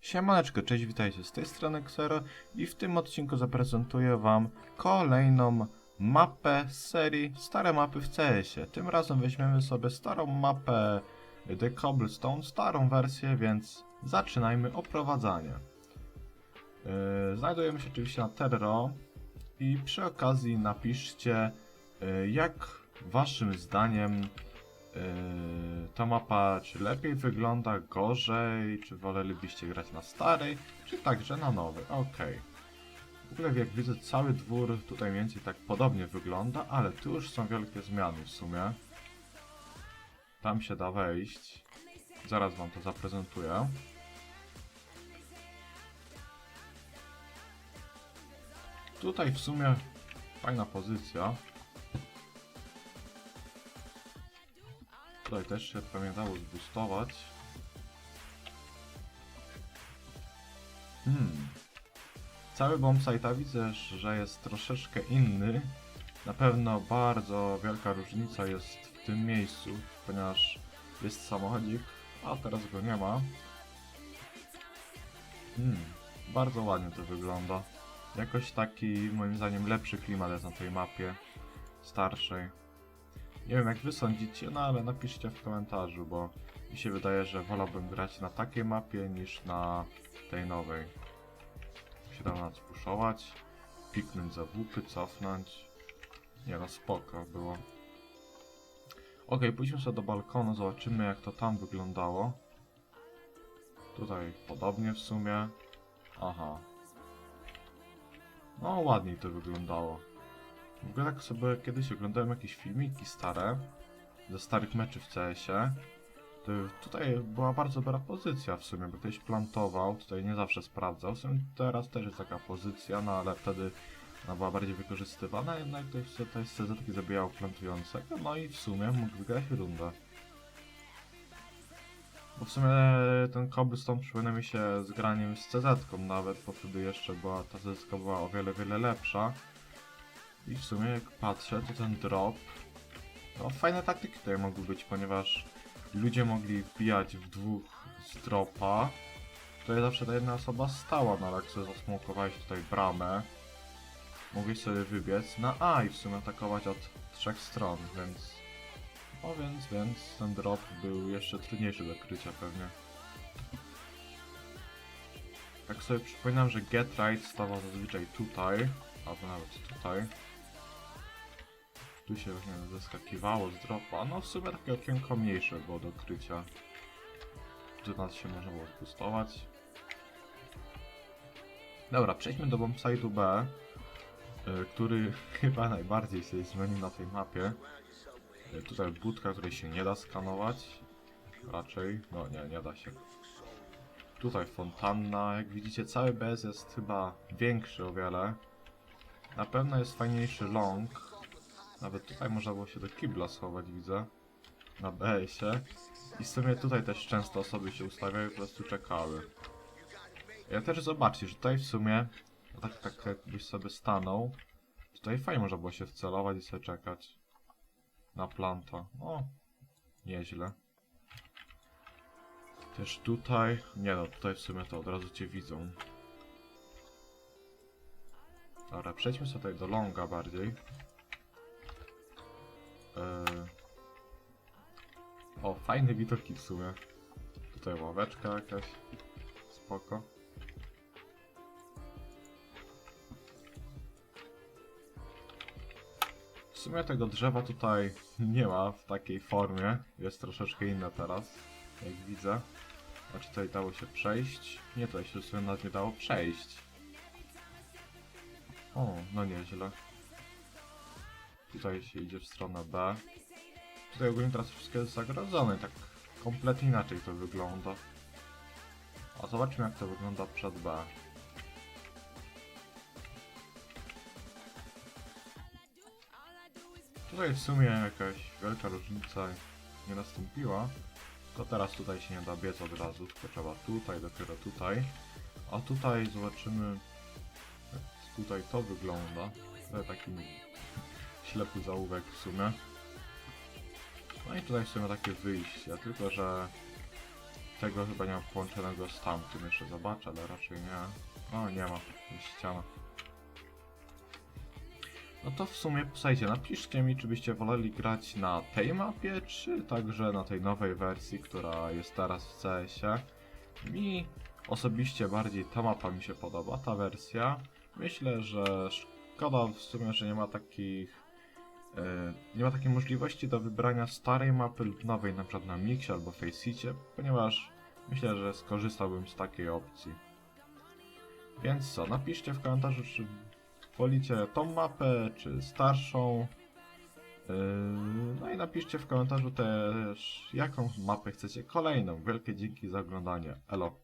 Siemaneczko, cześć, witajcie, z tej strony Xero i w tym odcinku zaprezentuję wam kolejną mapę z serii Stare mapy w CS-ie. Tym razem weźmiemy sobie starą mapę The Cobblestone, starą wersję, więc zaczynajmy oprowadzanie. Yy, znajdujemy się oczywiście na Terro i przy okazji napiszcie yy, jak waszym zdaniem Yy, ta mapa czy lepiej wygląda, gorzej, czy wolelibyście grać na starej, czy także na nowej. Okej. W ogóle jak widzę cały dwór tutaj mniej więcej tak podobnie wygląda, ale tu już są wielkie zmiany w sumie. Tam się da wejść. Zaraz wam to zaprezentuję. Tutaj w sumie fajna pozycja. Tutaj też się pamiętało zboostować. Hmm. Cały bombsite widzę, że jest troszeczkę inny. Na pewno bardzo wielka różnica jest w tym miejscu, ponieważ jest samochodzik, a teraz go nie ma. Hmm. Bardzo ładnie to wygląda. Jakoś taki, moim zdaniem, lepszy klimat jest na tej mapie. Starszej. Nie wiem jak wy sądzicie, no ale napiszcie w komentarzu, bo mi się wydaje, że wolałbym grać na takiej mapie niż na tej nowej. Się da nas puszować, piknąć za łupy, cofnąć. Nie no, spoko było. Ok, pójdźmy sobie do balkonu, zobaczymy jak to tam wyglądało. Tutaj podobnie w sumie. Aha. No ładniej to wyglądało. W ogóle tak sobie kiedyś oglądałem jakieś filmiki stare, ze starych meczy w CS-ie. To tutaj była bardzo dobra pozycja w sumie, bo ktoś plantował, tutaj nie zawsze sprawdzał. W sumie teraz też jest taka pozycja, no ale wtedy ona była bardziej wykorzystywana, jednak ktoś tutaj z CZ zabijał plantującego, no i w sumie mógł wygrać rundę. Bo w sumie ten cobblestone przypomina mi się z graniem z CZ-ką nawet, bo wtedy jeszcze była, ta CZ była o wiele, wiele lepsza. I w sumie jak patrzę, to ten drop... No fajne taktyki tutaj mogły być, ponieważ ludzie mogli wbijać w dwóch z dropa. Tutaj zawsze ta jedna osoba stała, no ale jak sobie zasmokowałeś tutaj bramę, mogłeś sobie wybiec na A i w sumie atakować od trzech stron, więc... No więc, więc ten drop był jeszcze trudniejszy do krycia pewnie. Tak sobie przypominam, że Get Right stawał zazwyczaj tutaj, albo nawet tutaj. Tu się właśnie zeskakiwało z dropa. No w sumie takie okienko mniejsze było do krycia. Tu nas się można było spustować. Dobra, przejdźmy do bombsite'u B, y, który chyba najbardziej się zmienił na tej mapie. Y, Tutaj budka, której się nie da skanować. Raczej, no nie, nie da się. Tutaj fontanna, jak widzicie cały bez jest chyba większy o wiele. Na pewno jest fajniejszy long, nawet tutaj można było się do kibla schować, widzę. Na BS-ie. I w sumie tutaj też często osoby się ustawiały i po prostu czekały. Ja też zobaczcie, że tutaj w sumie, no tak, tak jakbyś sobie stanął, tutaj fajnie można było się wcelować i sobie czekać. Na planta. O, nieźle. Też tutaj, nie no, tutaj w sumie to od razu cię widzą. Dobra, przejdźmy sobie tutaj do longa bardziej. O, fajne widoki w sumie. Tutaj ławeczka jakaś. Spoko. W sumie tego drzewa tutaj nie ma w takiej formie. Jest troszeczkę inne teraz, jak widzę. A czy tutaj dało się przejść? Nie, tutaj się w sumie nawet nie dało przejść. O, no nieźle. Tutaj się idzie w stronę B. Tutaj ogólnie teraz wszystko jest zagrodzone, tak kompletnie inaczej to wygląda. A zobaczmy jak to wygląda przed B. Tutaj w sumie jakaś wielka różnica nie nastąpiła. To teraz tutaj się nie da biec od razu, tylko trzeba tutaj, dopiero tutaj. A tutaj zobaczymy jak tutaj to wygląda. To taki ślepy zaułek w sumie. No i tutaj w takie wyjście, tylko że tego chyba nie ma połączonego z tamtym. Jeszcze zobaczę, ale raczej nie. O, nie ma. Jest ściana. No to w sumie, słuchajcie, napiszcie mi, czy byście woleli grać na tej mapie, czy także na tej nowej wersji, która jest teraz w CS-ie. Mi osobiście bardziej ta mapa mi się podoba, ta wersja. Myślę, że szkoda w sumie, że nie ma takich nie ma takiej możliwości do wybrania starej mapy lub nowej, na przykład na Mixie albo Faceicie, ponieważ myślę, że skorzystałbym z takiej opcji. Więc co, napiszcie w komentarzu, czy wolicie tą mapę, czy starszą. Yy, No i napiszcie w komentarzu też, jaką mapę chcecie kolejną. Wielkie dzięki za oglądanie. Elo.